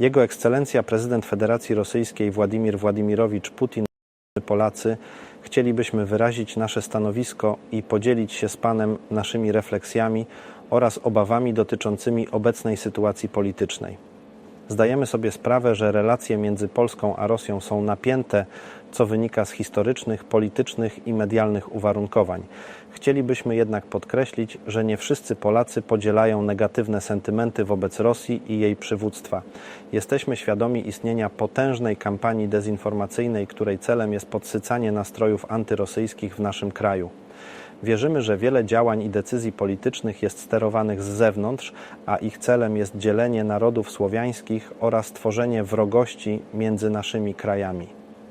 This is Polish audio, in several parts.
Jego Ekscelencja prezydent Federacji Rosyjskiej Władimir Władimirowicz Putin Polacy chcielibyśmy wyrazić nasze stanowisko i podzielić się z Panem naszymi refleksjami oraz obawami dotyczącymi obecnej sytuacji politycznej. Zdajemy sobie sprawę, że relacje między Polską a Rosją są napięte, co wynika z historycznych, politycznych i medialnych uwarunkowań. Chcielibyśmy jednak podkreślić, że nie wszyscy Polacy podzielają negatywne sentymenty wobec Rosji i jej przywództwa. Jesteśmy świadomi istnienia potężnej kampanii dezinformacyjnej, której celem jest podsycanie nastrojów antyrosyjskich w naszym kraju. Wierzymy, że wiele działań i decyzji politycznych jest sterowanych z zewnątrz, a ich celem jest dzielenie narodów słowiańskich oraz tworzenie wrogości między naszymi krajami.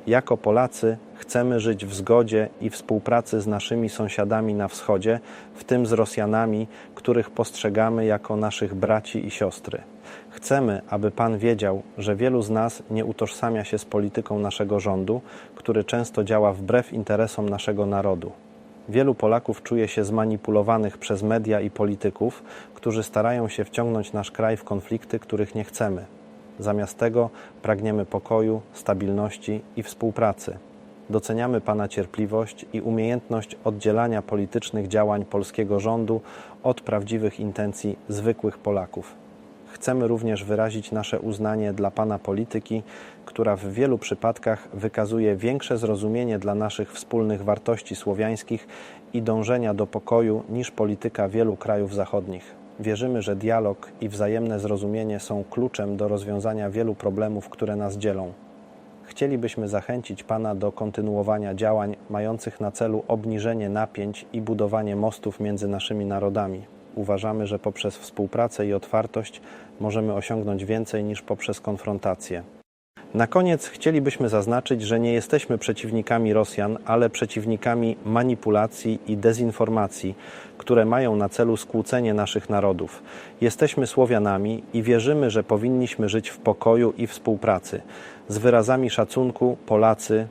Jako Polacy chcemy żyć w zgodzie i współpracy z naszymi sąsiadami na wschodzie, w tym z Rosjanami, których postrzegamy jako naszych braci i siostry. Chcemy, aby Pan wiedział, że wielu z nas nie utożsamia się z polityką naszego rządu, który często działa wbrew interesom naszego narodu. Wielu Polaków czuje się zmanipulowanych przez media i polityków, którzy starają się wciągnąć nasz kraj w konflikty, których nie chcemy. Zamiast tego pragniemy pokoju, stabilności i współpracy. Doceniamy Pana cierpliwość i umiejętność oddzielania politycznych działań polskiego rządu od prawdziwych intencji zwykłych Polaków. Chcemy również wyrazić nasze uznanie dla Pana polityki, która w wielu przypadkach wykazuje większe zrozumienie dla naszych wspólnych wartości słowiańskich i dążenia do pokoju niż polityka wielu krajów zachodnich. Wierzymy, że dialog i wzajemne zrozumienie są kluczem do rozwiązania wielu problemów, które nas dzielą. Chcielibyśmy zachęcić Pana do kontynuowania działań mających na celu obniżenie napięć i budowanie mostów między naszymi narodami. Uważamy, że poprzez współpracę i otwartość możemy osiągnąć więcej niż poprzez konfrontację. Na koniec chcielibyśmy zaznaczyć, że nie jesteśmy przeciwnikami Rosjan, ale przeciwnikami manipulacji i dezinformacji, które mają na celu skłócenie naszych narodów. Jesteśmy Słowianami i wierzymy, że powinniśmy żyć w pokoju i współpracy. Z wyrazami szacunku Polacy,